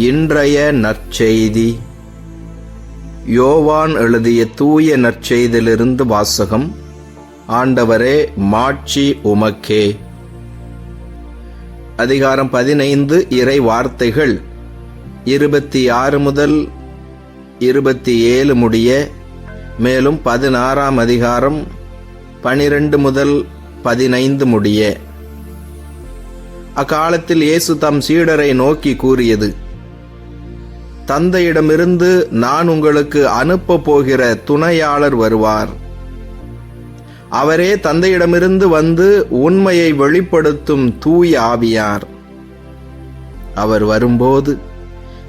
இன்றைய நற்செய்தி. யோவான் எழுதிய தூய நற்செய்தியிலிருந்து வாசகம். ஆண்டவரே மாட்சி உமக்கே. அதிகாரம் பதினைந்து இறை வார்த்தைகள். இருபத்தி ஆறு முதல் இருபத்தி ஏழு முடிய மேலும் பதினாறாம் அதிகாரம் பனிரெண்டு முதல் பதினைந்து முடிய. அக்காலத்தில் இயேசு தம் சீடரை நோக்கி கூறியது தந்தையிடமிருந்து நான் உங்களுக்கு அனுப்ப போகிற துணையாளர் வருவார். அவரே தந்தையிடமிருந்து வந்து உண்மையை வெளிப்படுத்தும் தூய ஆவியார். அவர் வரும்போது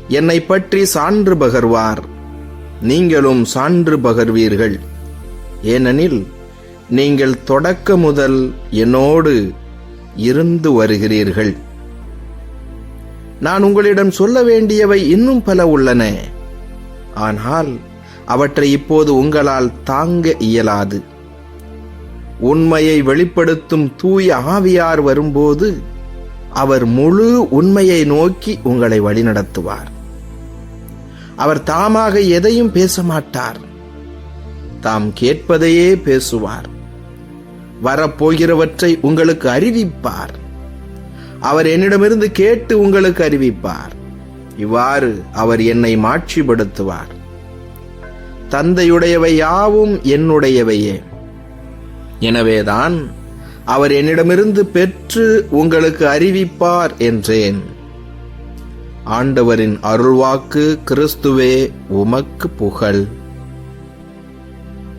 என்னை பற்றி சான்று பகர்வார். நீங்களும் சான்று பகர்வீர்கள். ஏனெனில் நீங்கள் தொடக்க முதல் என்னோடு இருந்து வருகிறீர்கள். நான் உங்களிடம் சொல்ல வேண்டியவை இன்னும் பல உள்ளன. ஆனால் அவற்றை இப்போது உங்களால் தாங்க இயலாது. உண்மையை வெளிப்படுத்தும் தூய ஆவியார் வரும்போது அவர் முழு உண்மையை நோக்கி உங்களை வழிநடத்துவார். அவர் தாமாக எதையும் பேச மாட்டார் தாம் கேட்பதையே பேசுவார். வரப்போகிறவற்றை உங்களுக்கு அறிவிப்பார். அவர் என்னிடமிருந்து கேட்டு உங்களுக்கு அறிவிப்பார். இவ்வாறு அவர் என்னை மாட்சிப்படுத்துவார். தந்தையுடையவை யாவும் என்னுடையவையே. எனவேதான் அவர் என்னிடமிருந்து பெற்று உங்களுக்கு அறிவிப்பார் என்றேன். ஆண்டவரின் அருள்வாக்கு கிறிஸ்துவே உமக்கு புகழ்.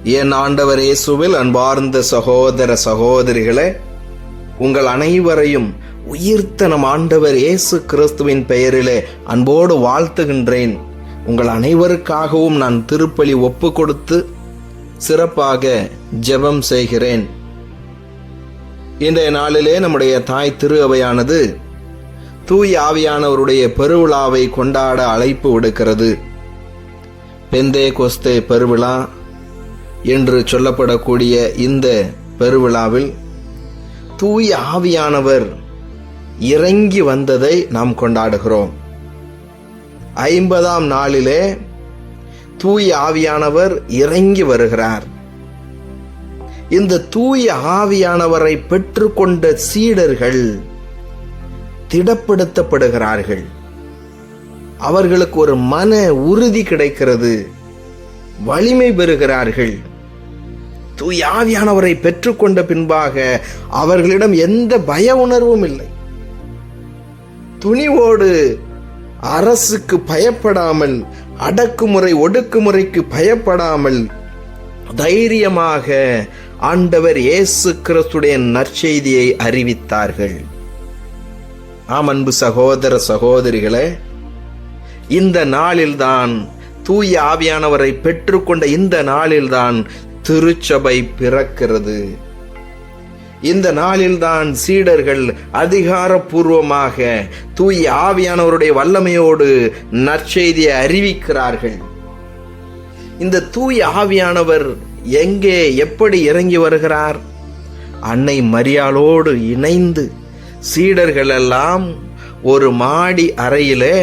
என் ஆண்டவர் இயேசுவில் அன்பார்ந்த சகோதர சகோதரிகளே உங்கள் அனைவரையும் உயிர்த்த நம் ஆண்டவர் இயேசு கிறிஸ்துவின் பெயரிலே அன்போடு வாழ்த்துகின்றேன். உங்கள் அனைவருக்காகவும் நான் திருப்பலி ஒப்பு கொடுத்து சிறப்பாக ஜெபம் செய்கிறேன். இன்றைய நாளிலே நம்முடைய தாய் திரு அவையானது தூய் ஆவியானவருடைய பெருவிழாவை கொண்டாட அழைப்பு விடுக்கிறது. பெந்தே கொஸ்தே பெருவிழா என்று சொல்லப்படக்கூடிய இந்த பெருவிழாவில் தூய் ஆவியானவர் இறங்கி வந்ததை நாம் கொண்டாடுகிறோம். ஐம்பதாம் நாளிலே தூய ஆவியானவர் இறங்கி வருகிறார். இந்த தூய ஆவியானவரை பெற்றுக்கொண்ட சீடர்கள் திடப்படுத்தப்படுகிறார்கள். அவர்களுக்கு ஒரு மன உறுதி கிடைக்கிறது. வலிமை பெறுகிறார்கள். தூய ஆவியானவரை பெற்றுக்கொண்ட பின்பாக அவர்களிடம் எந்த பய உணர்வும் இல்லை. துணிவோடு அரசுக்கு பயப்படாமல் அடக்குமுறை ஒடுக்குமுறைக்கு பயப்படாமல் தைரியமாக ஆண்டவர் இயேசு கிறிஸ்துடைய நற்செய்தியை அறிவித்தார்கள். ஆம் அன்பு சகோதர சகோதரிகளே இந்த நாளில்தான் தூய ஆவியானவரை பெற்றுக்கொண்ட இந்த நாளில்தான் திருச்சபை பிறக்கிறது. இந்த நாளில்தான் சீடர்கள் அதிகாரப்பூர்வமாக தூய் ஆவியானவருடைய வல்லமையோடு நற்செய்தியை அறிவிக்கிறார்கள். இந்த தூய் ஆவியானவர் எங்கே எப்படி இறங்கி வருகிறார்? அன்னை மரியாளோடு இணைந்து சீடர்கள் எல்லாம் ஒரு மாடி அறையிலே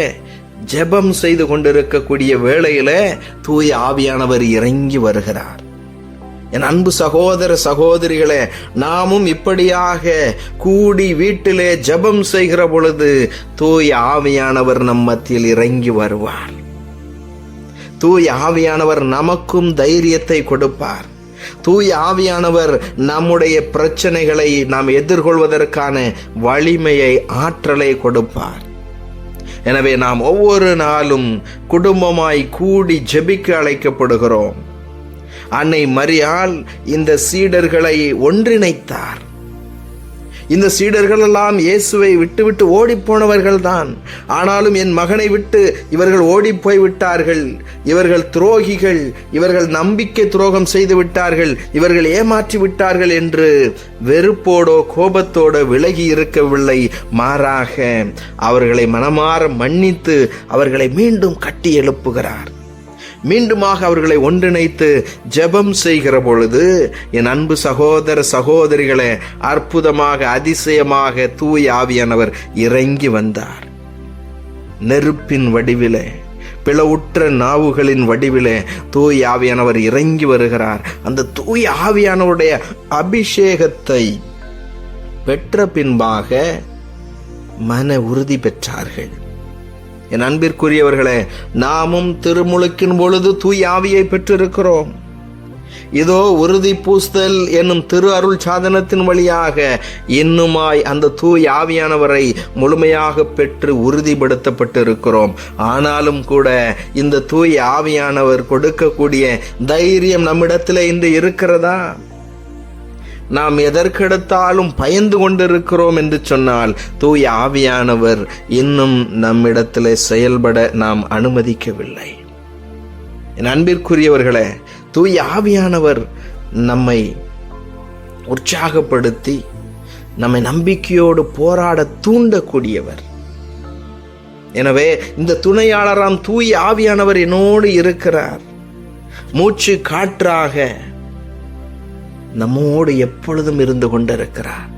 ஜெபம் செய்து கொண்டிருக்கக்கூடிய வேளையில தூய் ஆவியானவர் இறங்கி வருகிறார். என் அன்பு சகோதர சகோதரிகளே நாமும் இப்படியாக கூடி வீட்டிலே ஜெபம் செய்கிற பொழுது தூய் ஆவியானவர் நம் மத்தியில் இறங்கி வருவார். தூய் ஆவியானவர் நமக்கும் தைரியத்தை கொடுப்பார். தூய் ஆவியானவர் நம்முடைய பிரச்சனைகளை நாம் எதிர்கொள்வதற்கான வலிமையை ஆற்றலை கொடுப்பார். எனவே நாம் ஒவ்வொரு நாளும் குடும்பமாய் கூடி ஜெபிக்க அழைக்கப்படுகிறோம். அன்னை மரியாள் இந்த சீடர்களை ஒன்றிணைத்தார். இந்த சீடர்கள் எல்லாம் இயேசுவை விட்டுவிட்டு ஓடிப்போனவர்கள் தான் ஆனாலும் என் மகனை விட்டு இவர்கள் ஓடிப்போய் விட்டார்கள் இவர்கள் துரோகிகள் இவர்கள் நம்பிக்கை துரோகம் செய்து விட்டார்கள் இவர்கள் ஏமாற்றி விட்டார்கள் என்று வெறுப்போடோ கோபத்தோடோ விலகி இருக்கவில்லை. மாறாக அவர்களை மனமாற மன்னித்து அவர்களை மீண்டும் கட்டி எழுப்புகிறார். மீண்டுமாக அவர்களை ஒன்றிணைத்து ஜெபம் செய்கிற பொழுது என் அன்பு சகோதர சகோதரிகளே அற்புதமாக அதிசயமாக தூய் ஆவியானவர் இறங்கி வந்தார். நெருப்பின் வடிவிலே பிளவுற்ற நாவுகளின் வடிவிலே தூய் ஆவியானவர் இறங்கி வருகிறார். அந்த தூய் ஆவியானவருடைய அபிஷேகத்தை பெற்ற பின்பாக மன உறுதி பெற்றார்கள். என் அன்பிற்குரியவர்களே நாமும் திருமுழுக்கின் பொழுது தூய் ஆவியை பெற்றிருக்கிறோம். இதோ உறுதி பூஸ்தல் என்னும் திரு அருள் சாதனத்தின் வழியாக இன்னுமாய் அந்த தூய் ஆவியானவரை முழுமையாக பெற்று உறுதிப்படுத்தப்பட்டிருக்கிறோம். ஆனாலும் கூட இந்த தூய் ஆவியானவர் கொடுக்கக்கூடிய தைரியம் நம்மிடத்தில் இன்று இருக்கிறதா? நாம் எதற்கெடுத்தாலும் பயந்து கொண்டிருக்கிறோம் என்று சொன்னால் தூய் ஆவியானவர் இன்னும் நம்மிடத்தில் செயல்பட நாம் அனுமதிக்கவில்லை. என் அன்பிற்குரியவர்களே தூய் ஆவியானவர் நம்மை உற்சாகப்படுத்தி நம்மை நம்பிக்கையோடு போராட தூண்டக்கூடியவர். எனவே இந்த துணையாளராம் தூய் ஆவியானவர் என்னோடு இருக்கிறார். மூச்சு காற்றாக நம்மோடு எப்பொழுதும் இருந்து கொண்டிருக்கிறார்.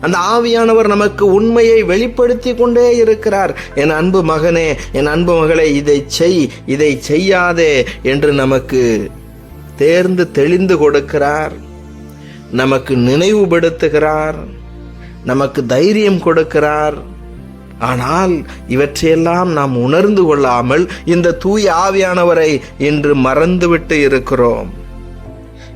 அந்த ஆவியானவர் நமக்கு உண்மையை வெளிப்படுத்தி கொண்டே இருக்கிறார். என் அன்பு மகனே என் அன்பு மகளே இதை செய் இதை செய்யாதே என்று நமக்கு தேர்ந்து தெளிந்து கொடுக்கிறார். நமக்கு நினைவுபடுத்துகிறார். நமக்கு தைரியம் கொடுக்கிறார். ஆனால் இவற்றையெல்லாம் நாம் உணர்ந்து கொள்ளாமல் இந்த தூய ஆவியானவரை இன்று மறந்துவிட்டு இருக்கிறோம்.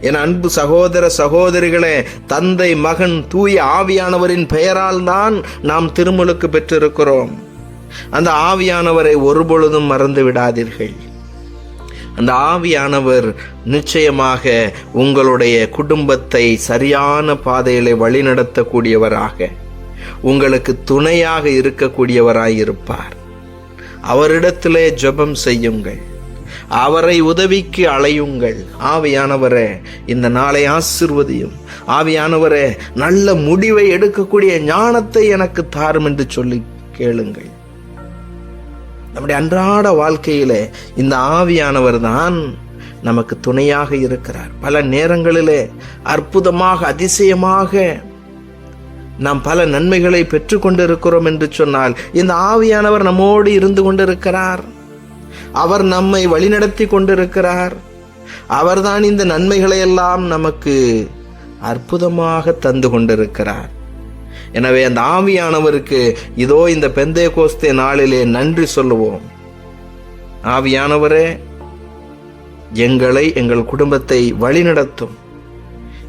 என் அன்பு சகோதர சகோதரிகளே தந்தை மகன் தூய ஆவியானவரின் பெயரால் தான் நாம் திருமுழுக்கு பெற்றிருக்கிறோம். அந்த ஆவியானவரை ஒருபொழுதும் மறந்து விடாதீர்கள். அந்த ஆவியானவர் நிச்சயமாக உங்களுடைய குடும்பத்தை சரியான பாதையிலே வழிநடத்தக்கூடியவராக உங்களுக்கு துணையாக இருக்கக்கூடியவராய் இருப்பார் அவரிடத்திலே ஜெபம் செய்யுங்கள். அவரை உதவிக்கு அலையுங்கள். ஆவியானவரே இந்த நாளை ஆசிர்வதியும். ஆவியானவரே நல்ல முடிவை எடுக்கக்கூடிய ஞானத்தை எனக்கு தாரும் என்று சொல்லி கேளுங்கள். நம்முடைய அன்றாட வாழ்க்கையிலே இந்த ஆவியானவர் தான் நமக்கு துணையாக இருக்கிறார். பல நேரங்களிலே அற்புதமாக அதிசயமாக நாம் பல நன்மைகளை பெற்றுக்கொண்டிருக்கிறோம் என்று சொன்னால் இந்த ஆவியானவர் நம்மோடு இருந்து கொண்டிருக்கிறார். அவர் நம்மை வழிநடத்தி கொண்டிருக்கிறார். அவர்தான் இந்த நன்மைகளை எல்லாம் நமக்கு அற்புதமாக தந்து கொண்டிருக்கிறார். எனவே அந்த ஆவியானவருக்கு இதோ இந்த பெந்தே கோஸ்தே நாளிலே நன்றி சொல்லுவோம். ஆவியானவரே எங்களை எங்கள் குடும்பத்தை வழிநடத்தும்.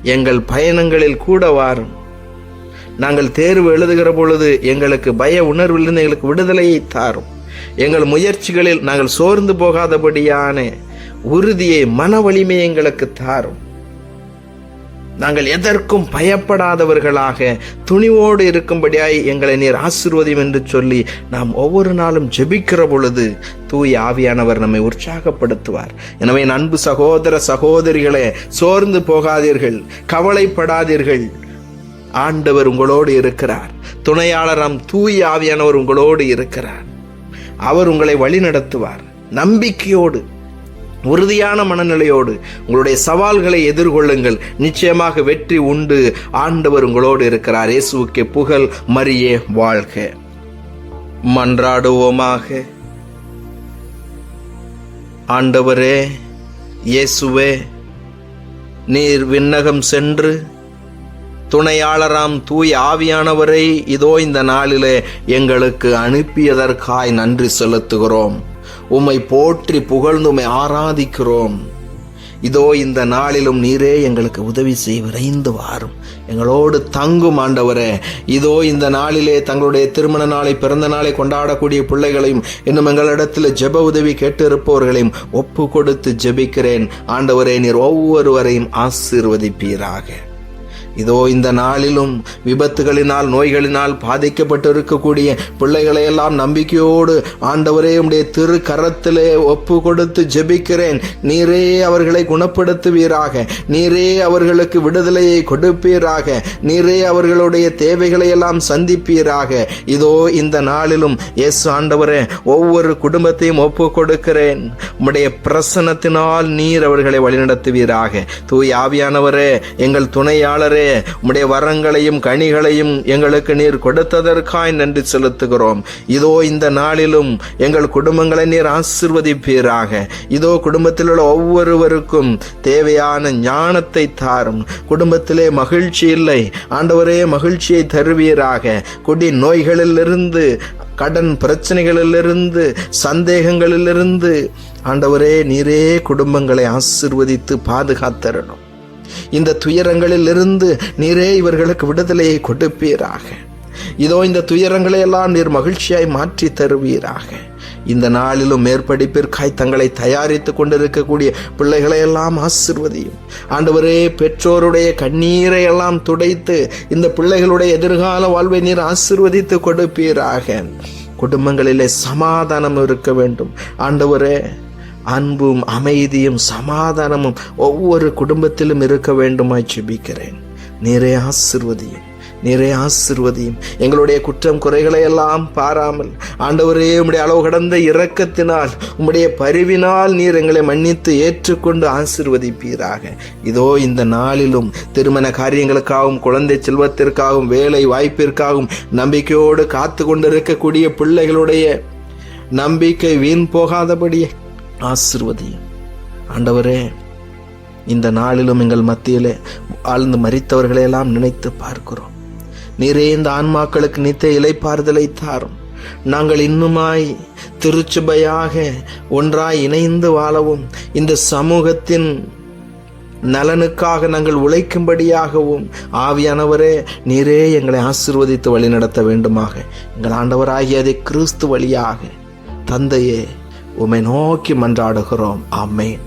எங்கள் பயணங்களில் கூட வாரும். நாங்கள் தேர்வு எழுதுகிற பொழுது எங்களுக்கு பய உணர்விலிருந்து எங்களுக்கு விடுதலையை தாரும். எங்கள் முயற்சிகளில் நாங்கள் சோர்ந்து போகாதபடியான உறுதியை மன வலிமை எங்களுக்கு தாரும். நாங்கள் எதற்கும் பயப்படாதவர்களாக துணிவோடு இருக்கும்படியாய் எங்களை நீர் ஆசிர்வதியும் என்று சொல்லி நாம் ஒவ்வொரு நாளும் ஜெபிக்கிற பொழுது தூய் ஆவியானவர் நம்மை உற்சாகப்படுத்துவார். எனவே அன்பு சகோதர சகோதரிகளே சோர்ந்து போகாதீர்கள் கவலைப்படாதீர்கள். ஆண்டவர் உங்களோடு இருக்கிறார். துணையாளராம் தூய் ஆவியானவர் உங்களோடு இருக்கிறார். அவர் உங்களை வழி நடத்துவார் நம்பிக்கையோடு உறுதியான மனநிலையோடு உங்களுடைய சவால்களை எதிர்கொள்ளுங்கள். நிச்சயமாக வெற்றி உண்டு. ஆண்டவர் உங்களோடு இருக்கிறார். இயேசுவுக்கு புகழ் மரியே வாழ்க. மன்றாடுவோமாக. ஆண்டவரே இயேசுவே நீர் விண்ணகம் சென்று துணையாளராம் தூய் ஆவியானவரை இதோ இந்த நாளிலே எங்களுக்கு அனுப்பியதற்காய் நன்றி செலுத்துகிறோம். உம்மை போற்றி புகழ்ந்து உம்மை ஆராதிக்கிறோம். இதோ இந்த நாளிலும் நீரே எங்களுக்கு உதவி செய்ய விரைந்து வாரும். எங்களோடு தங்கும் ஆண்டவரே இதோ இந்த நாளிலே தங்களுடைய திருமண நாளை பிறந்த நாளை கொண்டாடக்கூடிய பிள்ளைகளையும் இன்னும் எங்களிடத்தில் ஜெப உதவி கேட்டிருப்பவர்களையும் ஒப்பு கொடுத்து ஜெபிக்கிறேன். ஆண்டவரே நீர் ஒவ்வொருவரையும் ஆசீர்வதிப்பீராக. இதோ இந்த நாளிலும் விபத்துகளினால் நோய்களினால் பாதிக்கப்பட்டிருக்கக்கூடிய பிள்ளைகளை எல்லாம் நம்பிக்கையோடு ஆண்டவரே உடைய திரு கரத்திலே ஒப்பு கொடுத்து ஜெபிக்கிறேன். நீரே அவர்களை குணப்படுத்துவீராக. நீரே அவர்களுக்கு விடுதலையை கொடுப்பீராக. நீரே அவர்களுடைய தேவைகளை எல்லாம் சந்திப்பீராக. இதோ இந்த நாளிலும் எஸ் ஆண்டவரே ஒவ்வொரு குடும்பத்தையும் ஒப்பு கொடுக்கிறேன் உம்முடைய பிரசனத்தினால் நீர் அவர்களை வழிநடத்துவீராக. தூய் ஆவியானவரே எங்கள் துணையாளரே ஆண்டவரே உம்முடைய வரங்களையும் கனிகளையும் எங்களுக்கு நீர் கொடுத்ததற்காய் நன்றி செலுத்துகிறோம். இதோ இந்த நாளிலும் எங்கள் குடும்பங்களை நீர் ஆசிர்வதிப்பீராக. இதோ குடும்பத்தில் உள்ள ஒவ்வொருவருக்கும் தேவையான ஞானத்தை தாரும். குடும்பத்திலே மகிழ்ச்சி இல்லை. ஆண்டவரே மகிழ்ச்சியை தருவீராக. குடி நோய்களிலிருந்து கடன் பிரச்சனைகளிலிருந்து சந்தேகங்களிலிருந்து ஆண்டவரே நீரே குடும்பங்களை ஆசிர்வதித்து பாதுகாத்தரணும். இந்த துயரங்களிலிருந்து நீரே இவர்களுக்கு விடுதலையை கொடுப்பீராக. இதோ இந்த துயரங்களை எல்லாம் நீர் மகிழ்ச்சியாய் மாற்றி தருவீராக. இந்த நாளிலும் மேற்படிப்பிற்காய் தங்களை தயாரித்து கொண்டிருக்கக்கூடிய பிள்ளைகளை எல்லாம் ஆசிர்வதியும். ஆண்டவரே பெற்றோருடைய கண்ணீரை எல்லாம் துடைத்து இந்த பிள்ளைகளுடைய எதிர்கால வாழ்வை நீர் ஆசிர்வதித்து கொடுப்பீராக. குடும்பங்களிலே சமாதானம் இருக்க வேண்டும். ஆண்டவரே அன்பும் அமைதியும் சமாதானமும் ஒவ்வொரு குடும்பத்திலும் இருக்க வேண்டுமாய் ஜெபிக்கிறேன். நிறைய ஆசிர்வதியும் நிறைய ஆசிர்வதியும். எங்களுடைய குற்றம் குறைகளை எல்லாம் பாராமல் ஆண்டவரே உம்முடைய அளவு கடந்த இரக்கத்தினால் உம்முடைய பரிவினால் நீர் எங்களை மன்னித்து ஏற்றுக்கொண்டு ஆசிர்வதிப்பீராக. இதோ இந்த நாளிலும் திருமண காரியங்களுக்காகவும் குழந்தை செல்வத்திற்காகவும் வேலை வாய்ப்பிற்காகவும் நம்பிக்கையோடு காத்து கொண்டிருக்கக்கூடிய பிள்ளைகளுடைய நம்பிக்கை வீண் போகாதபடியே ஆசிர்வதியும் ஆண்டவரே இந்த நாளிலும் எங்கள் மத்தியிலே ஆழ்ந்து மறித்தவர்களையெல்லாம் நினைத்து பார்க்கிறோம். நீரே இந்த ஆன்மாக்களுக்கு நித்த இலைப்பாறுதலை தாரும். நாங்கள் இன்னுமாய் திருச்சுபையாக ஒன்றாய் இணைந்து வாழவும் இந்த சமூகத்தின் நலனுக்காக நாங்கள் உழைக்கும்படியாகவும் ஆவியானவரே நீரே எங்களை ஆசிர்வதித்து வழிநடத்த வேண்டுமாக. எங்கள் ஆண்டவராகிய அதை கிறிஸ்து வழியாக தந்தையே உமை நோக்கி மன்றாடுகிறோம். ஆமேன்.